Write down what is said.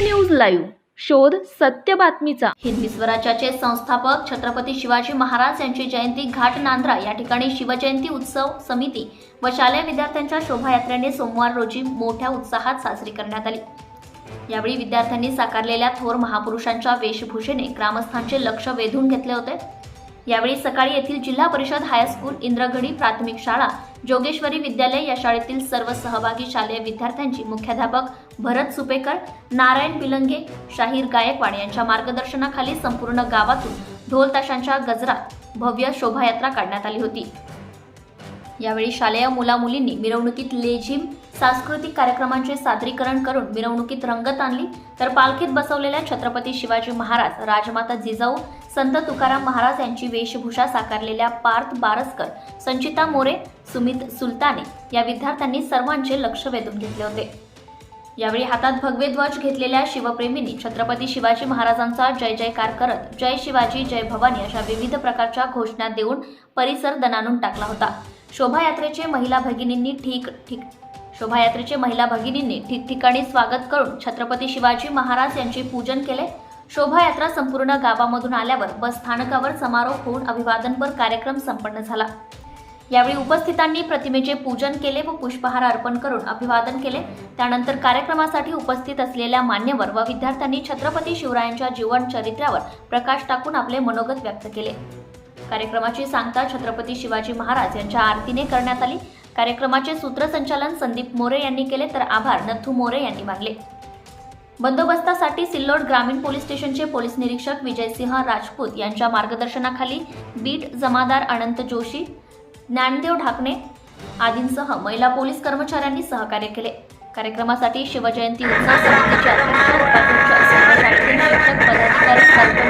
Live. शोध सत्य बातमीचा. हिंदी स्वराज्याचे संस्थापक छत्रपती शिवाजी महाराज यांची जयंती घाट नांद्रा या ठिकाणी शिवजयंती उत्सव समिती व शालेय विद्यार्थ्यांच्या शोभायात्रेने सोमवार रोजी मोठ्या उत्साहात साजरी करण्यात आली. यावेळी विद्यार्थ्यांनी साकारलेल्या थोर महापुरुषांच्या वेशभूषेने ग्रामस्थांचे लक्ष वेधून घेतले होते. यावेळी सकाळी येथील जिल्हा परिषद हायस्कूल इंद्रगडी प्राथमिक शाळा जोगेश्वरी विद्यालय या शाळेतील सर्व सहभागी शालेय विद्यार्थ्यांची मुख्याध्यापक भरत सुपेकर नारायण बिलंगे शाहीर गायकवाड यांच्या मार्गदर्शनाखाली संपूर्ण गावातून ढोल ताशांच्या गजरात भव्य शोभायात्रा काढण्यात आली होती. यावेळी शालेय मुलामुलींनी मिरवणुकीत लेझिम सांस्कृतिक कार्यक्रमांचे सादरीकरण करून मिरवणुकीत रंगत आणली तर पालखीत बसवलेल्या छत्रपती शिवाजी महाराज राजमाता जिजाऊ संत तुकाराम महाराज यांची वेशभूषा साकारलेल्या पार्थ बारसकर संचिता मोरे सुमित सुलताने या विद्यार्थ्यांनी सर्वांचे लक्ष वेधून घेतले होते. यावेळी हातात भगवे ध्वज घेतलेल्या शिवप्रेमींनी छत्रपती शिवाजी महाराजांचा जय जयकार करत जय शिवाजी जय भवानी अशा विविध प्रकारच्या घोषणा देऊन परिसर दणानून टाकला होता. शोभायात्रेचे महिला भगिनींनी ठीक ठीक शोभायात्रेचे महिला भगिनींनी ठिकठिकाणी स्वागत करून छत्रपती शिवाजी महाराज यांचे पूजन केले. शोभायात्रा संपूर्ण गावामधून आल्यावर बस स्थानकावर समारोप होऊन अभिवादनपर कार्यक्रम संपन्न झाला. यावेळी उपस्थितांनी प्रतिमेचे पूजन केले व पुष्पहार अर्पण करून अभिवादन केले. त्यानंतर कार्यक्रमासाठी उपस्थित असलेल्या मान्यवर व विद्यार्थ्यांनी छत्रपती शिवरायांच्या जीवन चरित्रावर प्रकाश टाकून आपले मनोगत व्यक्त केले. कार्यक्रमाची सांगता छत्रपती शिवाजी महाराज यांच्या आरतीने करण्यात आली. कार्यक्रमाचे सूत्रसंचालन संदीप मोरे यांनी केले तर आभार नथू मोरे यांनी मानले. बंदोबस्तासाठी सिल्लोड ग्रामीण पोलीस स्टेशनचे पोलीस निरीक्षक विजयसिंह राजपूत यांच्या मार्गदर्शनाखाली बीट जमादार अनंत जोशी ज्ञानदेव ढाकणे आदींसह महिला पोलीस कर्मचाऱ्यांनी सहकार्य केले. कार्यक्रमासाठी शिवजयंती उत्सव समितीचे अध्यक्ष उपाध्यक्ष पदाधिकारी